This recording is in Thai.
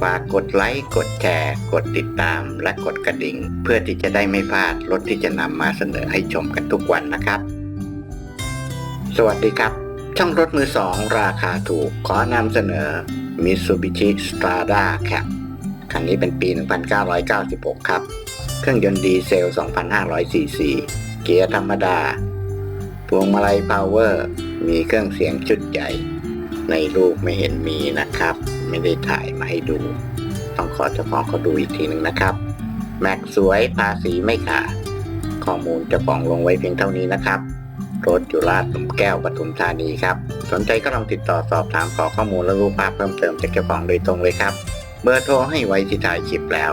ฝากกดไลค์ กดแชร์ กดติดตาม และกดกระดิ่ง เพื่อที่จะได้ไม่พลาดรถที่จะนำมาเสนอให้ชมกันทุกวันนะครับ สวัสดีครับ ช่องรถมือสองราคาถูกขอนำเสนอ Mitsubishi Strada Cap คันนี้เป็นปี 1996 ครับ เครื่องยนต์ดีเซล 2,500 ซีซี เกียร์ธรรมดา พวงมาลัยพาวเวอร์ มีเครื่องเสียงชุดใหญ่ ในรูปไม่เห็นมีนะครับ ไม่ได้ถ่ายมาให้ดู ต้องขอเจ้าของเขาดูอีกทีหนึ่งนะครับ แม็กสวยภาษีไม่ขาดข้อมูลเจ้าของลงไว้เพียงเท่านี้นะครับรถอยู่ลาดหลุมแก้วปทุมธานีครับ สนใจก็ลองติดต่อสอบถามขอข้อมูลและรูปภาพเพิ่มเติมจากเจ้าของโดยตรงเลยครับ เบอร์โทรให้ไว้ที่ท้ายคลิปแล้ว